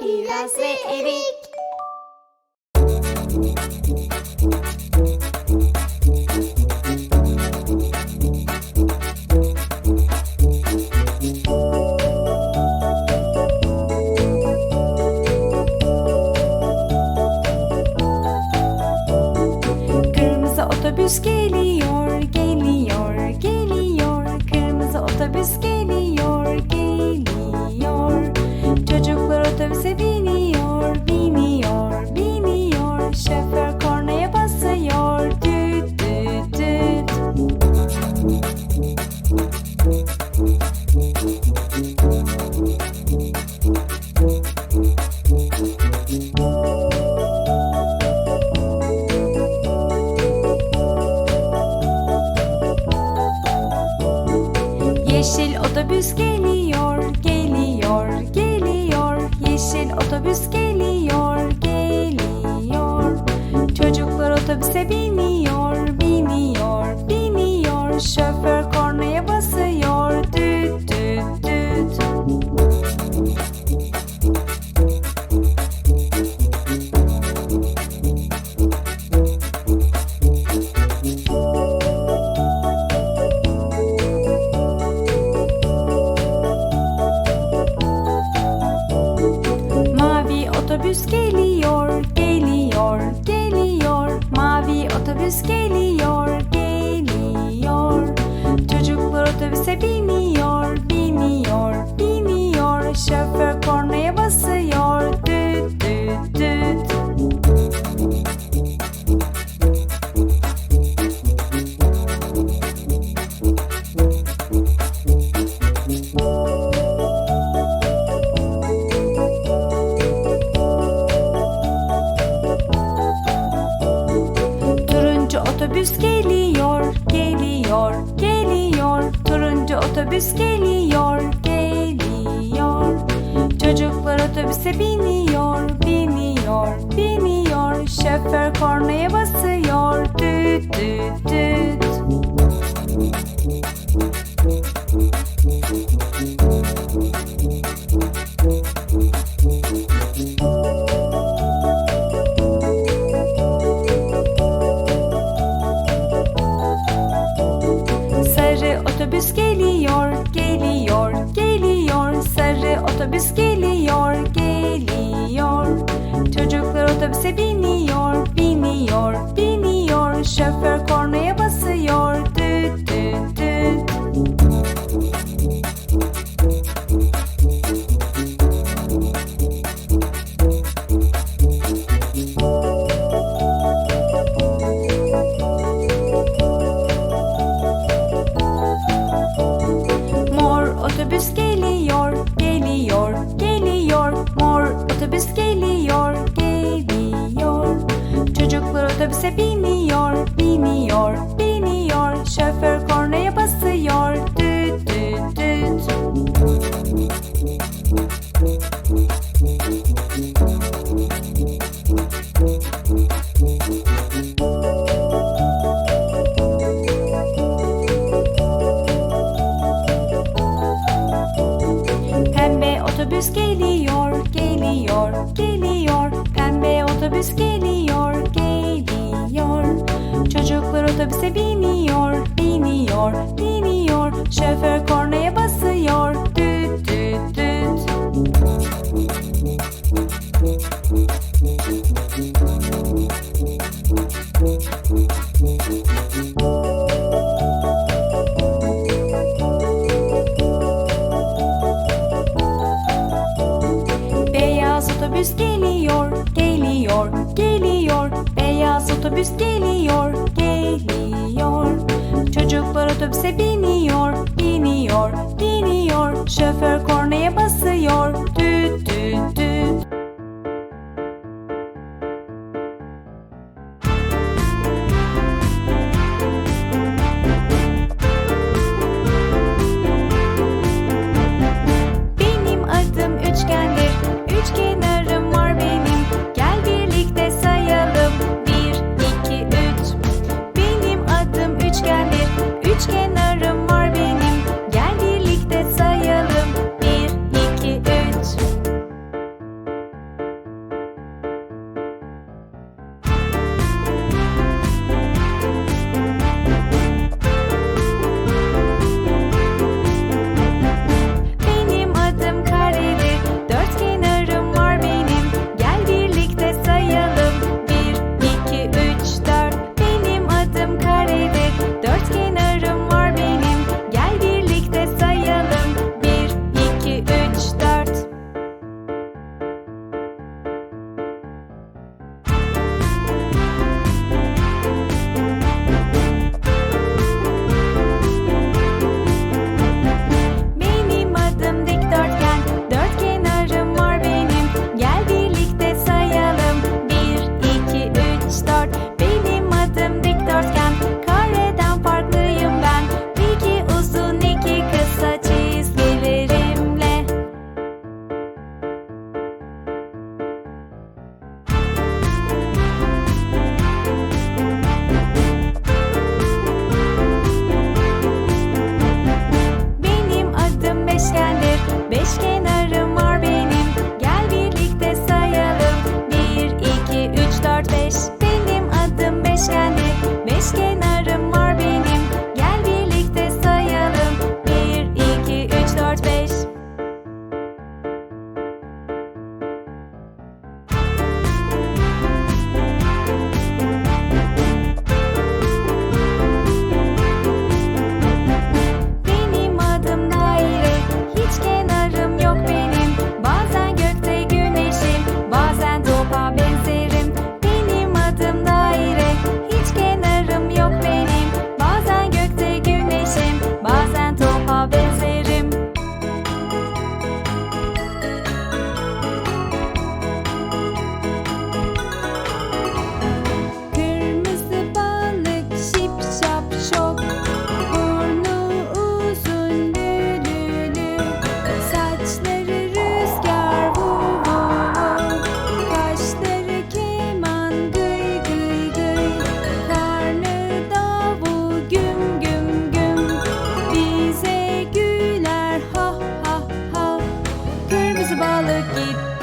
Kiraz ve Erik. Kırmızı otobüs geliyor. Yeşil otobüs geliyor, geliyor, geliyor. Yeşil otobüs geliyor, geliyor. Çocuklar otobüse biniyor. kornaya basıyor düt düt düt. Sarı otobüs geliyor, geliyor, geliyor. Sarı otobüs geliyor, geliyor. Çocuklar otobüse bin otobüs geliyor, geliyor, geliyor. Pembe otobüs geliyor, geliyor. Çocuklar otobüse biniyor, biniyor, biniyor. Şoför kornaya basıyor, otobüs geliyor, geliyor. Çocuklar otobüse biniyor, biniyor, biniyor. Şoför kornaya balık gitti.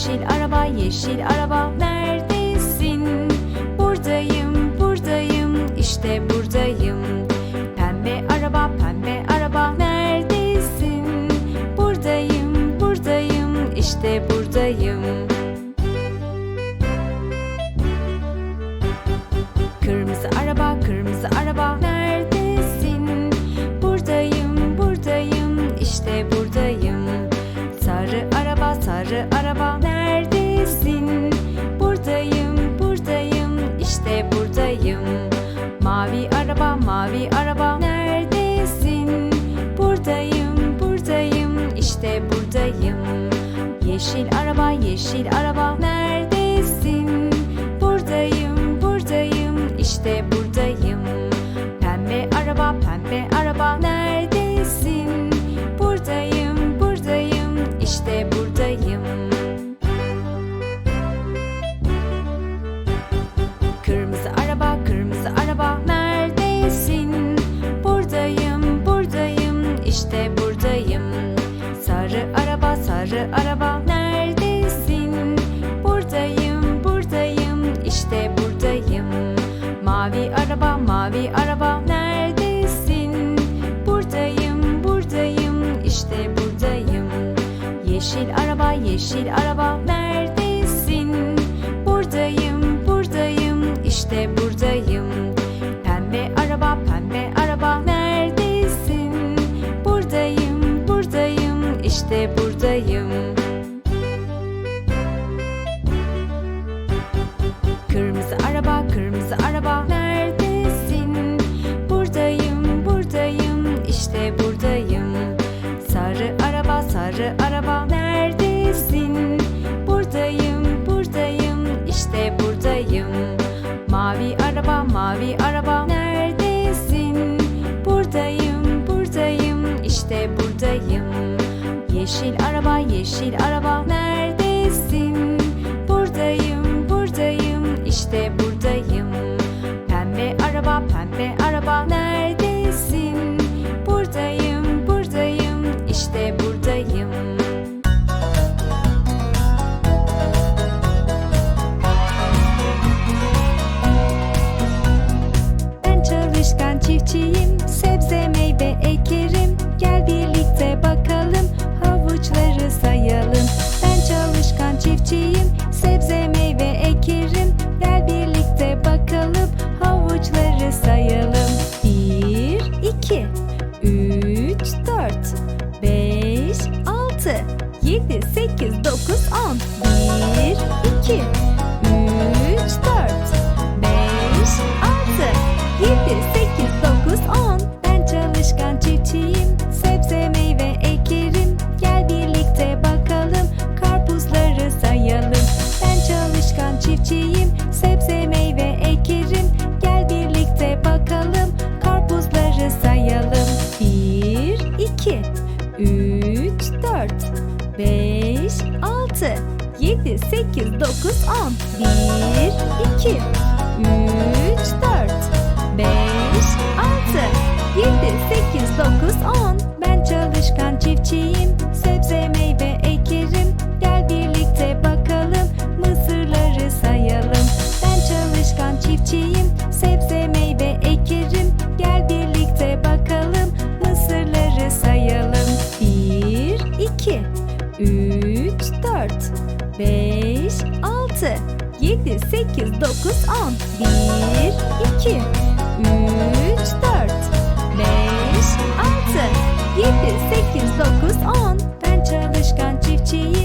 yeşil araba, yeşil araba neredesin? Buradayım, buradayım, işte buradayım. Pembe araba, pembe araba neredesin? Buradayım, buradayım, işte buradayım. işte buradayım Yeşil araba yeşil araba neredesin? Buradayım buradayım işte buradayım Pembe araba pembe araba neredesin? Buradayım buradayım işte buradayım Kırmızı araba kırmızı araba neredesin? Buradayım buradayım işte buradayım yeşil araba, yeşil araba neredesin? Buradayım, buradayım, işte buradayım. Pembe araba, pembe araba neredesin? Buradayım, buradayım, işte buradayım. yeşil araba Neredesin? Buradayım, buradayım, işte buradayım Pembe araba, pembe araba Neredesin? Buradayım, buradayım, işte buradayım 7, 8, 9, 10 1, 2, 3, 4 5, 6 7, 8, 9, 10 Ben çalışkan çiftçiyim. Sebze meyve ekerim. Gel birlikte bakalım. Mısırları sayalım. Ben çalışkan çiftçiyim. Sebze meyve ekerim. Gel birlikte bakalım. Mısırları sayalım. 1, 2, 3, 4 5, 6, 7, 8, 9, 10. 1, 2, 3, 4, 5, 6, 7, 8, 9, 10. Ben çalışkan çiftçiyim.